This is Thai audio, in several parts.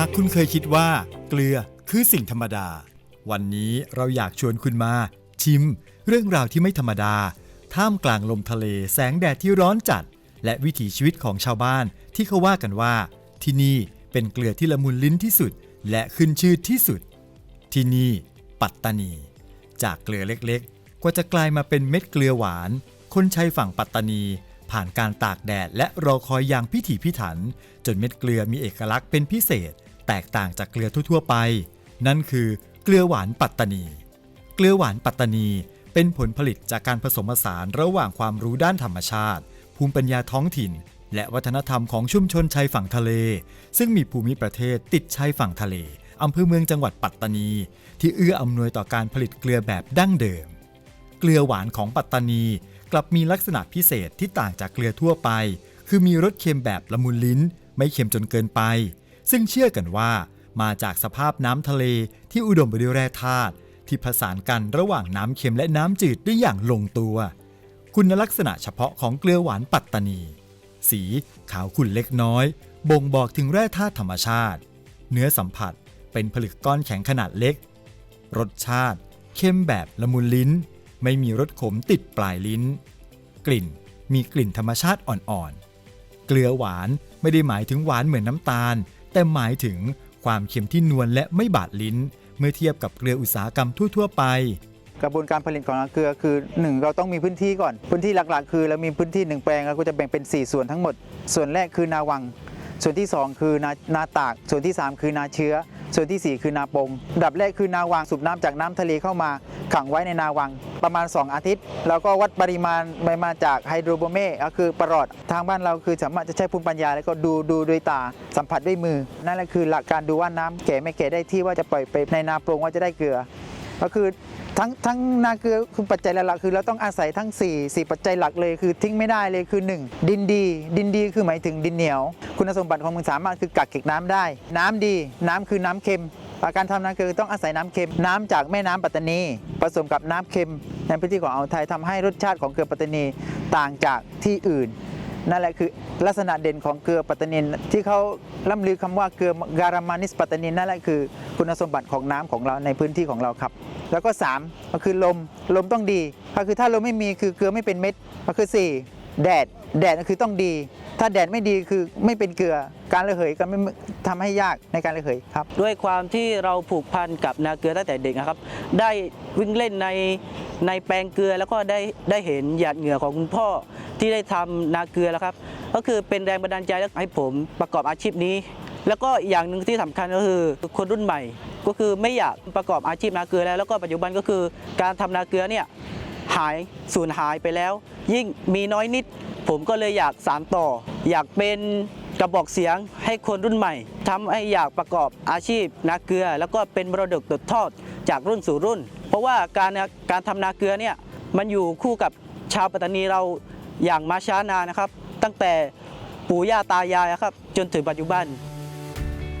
ากคุณเคยคิดว่า เกลือคือสิ่งธรรมดา วันนี้เราอยากชวนคุณมา ชิม เรื่องราวที่ไม่ธรรมดา ท่ามกลางลมทะเลแสงแดดที่ร้อนจัด และวิถีชีวิตของชาวบ้านที่เขาว่ากันว่า ที่นี่เป็นเกลือที่ละมุนลิ้นที่สุด และขึ้นชื่อที่สุด ที่นี่ปัตตานี จากเกลือเล็กๆ กว่าจะกลายมาเป็นเม็ดเกลือหวาน คนใช้ฝั่งปัตตานี ผ่านการตากแดดและรอคอยอย่างพิถีพิถัน จนเม็ดเกลือมีเอกลักษณ์เป็นพิเศษ แตกต่างจากเกลือทั่วๆไป นั่นคือเกลือหวานปัตตานี เกลือหวานปัตตานีเป็นผลผลิตจากการผสมผสานระหว่างความรู้ด้านธรรมชาติ ภูมิปัญญาท้องถิ่น และวัฒนธรรมของชุมชนชายฝั่งทะเล ซึ่งมีภูมิประเทศติดชายฝั่งทะเลอำเภอเมืองจังหวัดปัตตานี ที่เอื้ออำนวยต่อการผลิตเกลือแบบดั้งเดิม เกลือหวานของปัตตานีกลับมีลักษณะพิเศษที่ต่างจากเกลือทั่วไป คือมีรสเค็มแบบละมุนลิ้น ไม่เค็มจนเกินไป ซึ่งเชื่อกันว่ามาจากสภาพน้ำทะเลที่อุดมไปด้วยแร่ธาตุที่ผสานกันระหว่างน้ำเค็มและน้ำจืดได้อย่างลงตัว คุณลักษณะเฉพาะของเกลือหวานปัตตานี สีขาวขุ่นเล็กน้อย บ่งบอกถึงแร่ธาตุธรรมชาติ เนื้อสัมผัสเป็นผลึกก้อนแข็งขนาดเล็ก รสชาติ เข้มแบบละมุนลิ้น ไม่มีรสขมติดปลายลิ้น กลิ่นมีกลิ่นธรรมชาติอ่อนๆ เกลือหวานไม่ได้หมายถึงหวานเหมือนน้ำตาล แต่หมายถึงความเค็มที่นวลและไม่บาดลิ้น เมื่อเทียบกับเกลืออุตสาหกรรมทั่ว ๆ ไป กระบวนการผลิตของเกลือคือ 1 เราต้องมีพื้นที่ก่อน พื้นที่หลักๆ คือเรามีพื้นที่หนึ่งแปลงเราก็จะแบ่งเป็น 4 ส่วนทั้งหมด ส่วนแรกคือนาวัง ส่วนที่ 2 คือนานาตาก ส่วนที่ 3 คือนาเชื้อ ส่วนทีสี่4 คือนาปงดับแรกคือนาวังสูบน้ำจากน้ำทะเลเข้ามา ขังไว้ในนาวังประมาณ 2 อาทิตย์ แล้วก็วัดปริมาณไปมาจากไฮโดรโบเมก็คือประหลอดทางบ้านเราคือสามารถจะใช้ภูมิปัญญา แล้วก็ดูดูด้วยตาสัมผัสด้วยมือ นั่นแหละคือหลักการดูว่าน้ำแก่ไม่แก่ได้ที่ว่าจะปล่อยไปในนาปงว่าจะได้เกลือ ก็คือทั้งทั้งนาเกลือคือปัจจัยหลักคือเราต้องอาศัยทั้ง 4 4 ปัจจัยหลักเลยคือทิ้งไม่ได้เลยคือ 1 ดินดี ดินดีคือหมายถึงดินเหนียว คุณสมบัติของมันสามารถคือกักเก็บน้ำได้ น้ำดีน้ำคือน้ำเค็มการทำนาเกลือต้องอาศัยน้ำเค็มน้ำจากแม่น้ำปัตตานี ผสมกับน้ำเค็มในพื้นที่ของอ่าวไทยทำให้รสชาติของเกลือปัตตานีต่างจากที่อื่น นั่นแหละคือลักษณะเด่นของเกลือปัตตานีที่เขาล่ำลือคำว่าเกลือการามานิสปัตตานีนั่นแหละคือคุณสมบัติของน้ำของเราในพื้นที่ของเราครับ แล้วก็ 3 ก็คือลมลมต้องดีก็คือถ้าลมไม่มีคือเกลือไม่เป็นเม็ดก็คือ 4 แดด แดดก็คือต้องดี ถ้าแดดไม่ดีคือไม่เป็นเกลือ การระเหยก็ไม่ทำให้ยากในการระเหยครับ ด้วยความที่เราผูกพันกับนาเกลือตั้งแต่เด็กนะครับ ได้วิ่งเล่นในในแปลงเกลือแล้วก็ได้ได้เห็นหยาดเหงื่อของคุณพ่อที่ได้ทำนาเกลือแล้วครับ ก็คือเป็นแรงบันดาลใจให้ผมประกอบอาชีพนี้ แล้วก็อย่างหนึ่งที่สำคัญก็คือคนรุ่นใหม่ ก็คือไม่อยากประกอบอาชีพนาเกลือแล้วแล้วก็ปัจจุบันก็คือการทำนาเกลือเนี่ยหายสูญหายไปแล้ว ยิ่งมีน้อยนิด ผมก็เลยอยากสานต่อ อยากเป็นกระบอกเสียงให้คนรุ่นใหม่ทำให้อยากประกอบอาชีพนาเกลือ แล้วก็เป็นมรดกตกทอดจากรุ่นสู่รุ่น เพราะว่าการการทำนาเกลือเนี่ยมันอยู่คู่กับชาวปัตตานีเราอย่างมาช้านานะครับ ตั้งแต่ปู่ย่าตายายครับ จนถึงปัจจุบัน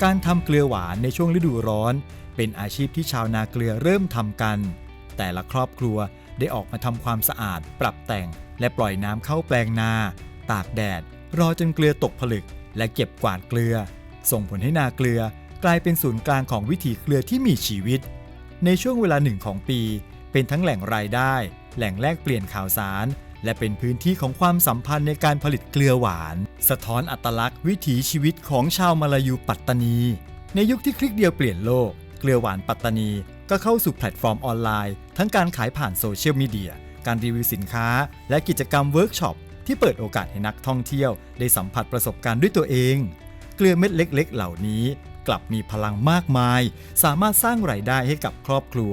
การทำเกลือหวานในช่วงฤดูร้อน เป็นอาชีพที่ชาวนาเกลือเริ่มทำกัน แต่ละครอบครัวได้ออกมาทำความสะอาดปรับแต่ง และปล่อยน้ำเข้าแปลงนา ตากแดด รอจนเกลือตกผลึก และเก็บกวาดเกลือ ส่งผลให้นาเกลือกลายเป็นศูนย์กลางของวิถีเกลือที่มีชีวิต ในช่วงเวลาหนึ่งของปี เป็นทั้งแหล่งรายได้ แหล่งแลกเปลี่ยนข่าวสาร และเป็นพื้นที่ของความสัมพันธ์ในการผลิตเกลือหวาน สะท้อนอัตลักษณ์วิถีชีวิตของชาวมาลายูปัตตานี ในยุคที่คลิกเดียวเปลี่ยนโลก เกลือหวานปัตตานี ก็เข้าสู่แพลตฟอร์มออนไลน์ ทั้งการขายผ่านโซเชียลมีเดีย การรีวิวสินค้า และกิจกรรมเวิร์กช็อปที่เปิดโอกาสให้นักท่องเที่ยวได้สัมผัสประสบการณ์ด้วยตัวเอง เกลือเม็ดเล็ก ๆ เหล่านี้กลับมีพลังมากมาย สามารถสร้างรายได้ให้กับครอบครัว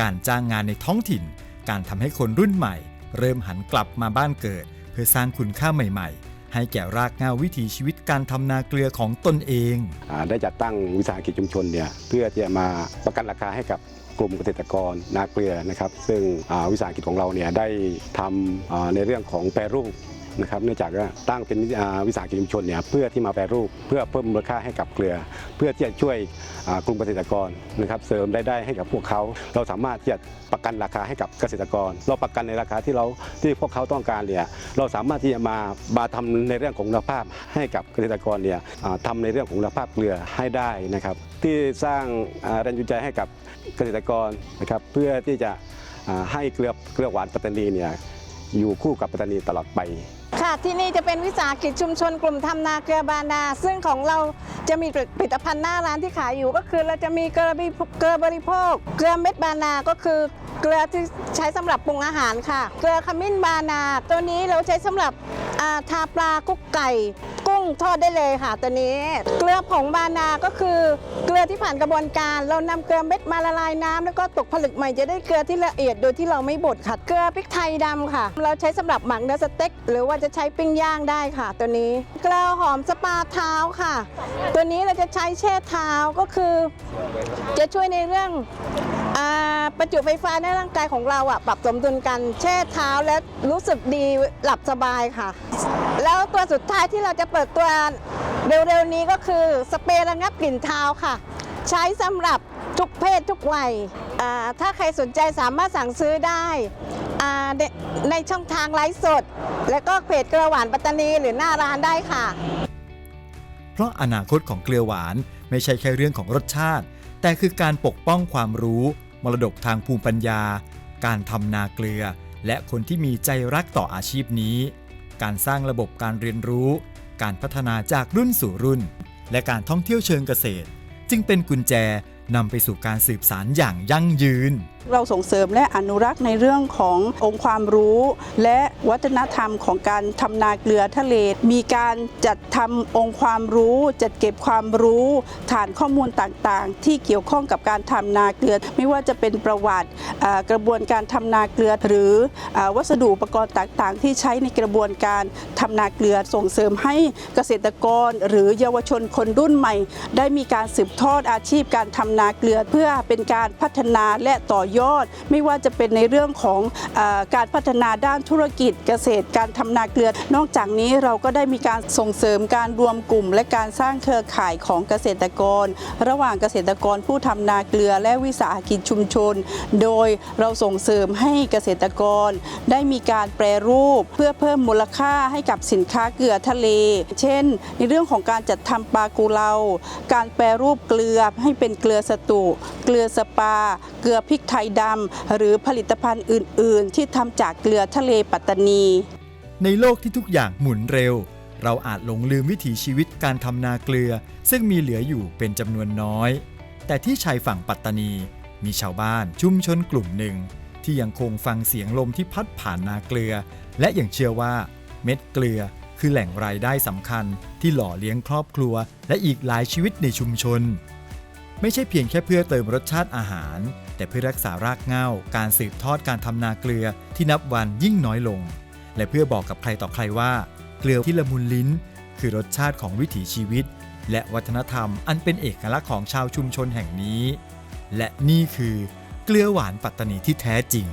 การจ้างงานในท้องถิ่น การทำให้คนรุ่นใหม่ เริ่มหันกลับมาบ้านเกิด เพื่อสร้างคุณค่าใหม่ ๆ ให้แก่รากเหง้าวิถีชีวิตการทำนาเกลือของตนเอง อ่าได้จัดตั้งวิสาหกิจชุมชนเนี่ยเพื่อที่จะมาประกันราคาให้กับกลุ่มเกษตรกรนาเกลือนะครับ ซึ่งอ่าวิสาหกิจของเราเนี่ยได้ทำอ่าในเรื่องของแปรรูป นะครับเนื่องจากตั้งเป็นวิสาหกิจชุมชนเนี่ยเพื่อที่มาแปรรูป เพื่อเพิ่มมูลค่าให้กับเกลือ เพื่อที่จะช่วยกลุ่มเกษตรกรนะครับเสริมรายได้ให้กับพวกเขา เราสามารถที่จะประกันราคาให้กับเกษตรกร เราประกันในราคาที่เราที่พวกเขาต้องการเนี่ยเราสามารถที่จะมามาทำในเรื่องของคุณภาพให้กับเกษตรกรเนี่ยทำในเรื่องของคุณภาพเกลือให้ได้นะครับ ที่สร้างแรงจูงใจให้กับเกษตรกรนะครับเพื่อที่จะให้เกลือเกลือหวานปัตตานีเนี่ยอยู่คู่กับปัตตานีตลอดไป ค่ะที่นี่จะเป็นวิสาหกิจชุมชนกลุ่มทำนาเกลือบานา ซึ่งของเราจะมีผลิตภัณฑ์หน้าร้านที่ขายอยู่ก็คือเราจะมีเกลือบริเกลือบริโภค เกลือเม็ดบานาก็คือเกลือที่ใช้สำหรับปรุงอาหารค่ะ เกลือขมิ้นบานา ตัวนี้เราใช้สำหรับทาปลากุ๊กไก่ ทอดได้เลยค่ะตัวนี้ เกลือผงบานาก็คือเกลือที่ผ่านกระบวนการ เรานำเกลือเม็ดมาละลายน้ำแล้วก็ตกผลึกใหม่จะได้เกลือที่ละเอียดโดยที่เราไม่บดค่ะเกลือพริกไทยดำค่ะ เราใช้สำหรับหมักเนื้อสเต็กหรือว่าจะใช้ปิ้งย่างได้ค่ะ ตัวนี้ เกลือหอมสปาเท้าค่ะ ตัวนี้เราจะใช้แช่เท้าก็คือ จะช่วยในเรื่อง ประจุไฟฟ้าในร่างกายของเราอะปรับสมดุลกันแช่เท้าและรู้สึกดีหลับสบายค่ะ แล้วตัวสุดท้ายที่เราจะเปิดตัวเร็วๆนี้ก็คือสเปรย์ระงับกลิ่นเท้าค่ะ ใช้สำหรับทุกเพศทุกวัยถ้าใครสนใจสามารถสั่งซื้อได้ในในช่องทางไลฟ์สด และก็เพจเกลือหวานปัตตานีหรือหน้าร้านได้ค่ะ เพราะอนาคตของเกลือหวานไม่ใช่แค่เรื่องของรสชาติ แต่คือการปกป้องความรู้ มรดกทางภูมิปัญญา การทำนาเกลือ และคนที่มีใจรักต่ออาชีพนี้ การสร้างระบบการเรียนรู้ การพัฒนาจากรุ่นสู่รุ่น และการท่องเที่ยวเชิงเกษตร จึงเป็นกุญแจนำไปสู่การสืบสารอย่างยั่งยืน เราส่งเสริมและอนุรักษ์ในเรื่องขององค์ความรู้ และ วัฒนธรรมของการทำนาเกลือทะเล มีการจัดทำองค์ความรู้ จัดเก็บความรู้ ฐานข้อมูลต่างๆ ที่เกี่ยวข้องกับการทำนาเกลือ ไม่ว่าจะเป็นประวัติกระบวนการทำนาเกลือ หรืออวัสดุอุปกรณ์ต่างๆ ที่ใช้ในกระบวนการทำนาเกลือส่งเสริมให้เกษตรกร หรือเยาวชนคนรุ่นใหม่ ได้มีการสืบทอดอาชีพการทำนาเกลือ เพื่อเป็นการพัฒนาและต่อยอด ไม่ว่าจะเป็นในเรื่องของอการพัฒนาด้านธุรกิจเกษตร การทำนาเกลือ นอกจากนี้เราก็ได้มีการส่งเสริมการรวมกลุ่ม และการสร้างเครือข่ายของเกษตรกร ระหว่างเกษตรกรผู้ทำนาเกลือและวิสาหกิจชุมชน โดยเราส่งเสริมให้เกษตรกร ได้มีการแปรรูปเพื่อเพิ่มมูลค่าให้กับสินค้าเกลือทะเล เช่น ในเรื่องของการจัดทำปลากูเลา การแปรรูปเกลือให้เป็นเกลือสตูเกลือสปา เกลือพริกไทยดำหรือผลิตภัณฑ์อื่น ๆ ที่ทำจากเกลือทะเลปัตตานีในโลกที่ทุกอย่างหมุนเร็ว เราอาจหลงลืมวิถีชีวิตการทำนาเกลือ ซึ่งมีเหลืออยู่เป็นจำนวนน้อย แต่ที่ชายฝั่งปัตตานี มีชาวบ้านชุมชนกลุ่มหนึ่ง ที่ยังคงฟังเสียงลมที่พัดผ่านนาเกลือ และยังเชื่อว่า เม็ดเกลือคือแหล่งรายได้สำคัญที่หล่อเลี้ยงครอบครัว และอีกหลายชีวิตในชุมชน ไม่ใช่เพียงแค่เพื่อเติมรสชาติอาหาร แต่เพื่อรักษารากเหง้าการสืบทอดการทำนาเกลือที่นับวันยิ่งน้อยลง และเพื่อบอกกับใครต่อใครว่า เกลือที่ละมุนลิ้น คือรสชาติของวิถีชีวิต และวัฒนธรรมอันเป็นเอกลักษณ์ของชาวชุมชนแห่งนี้ และนี่คือเกลือหวานปัตตานีที่แท้จริง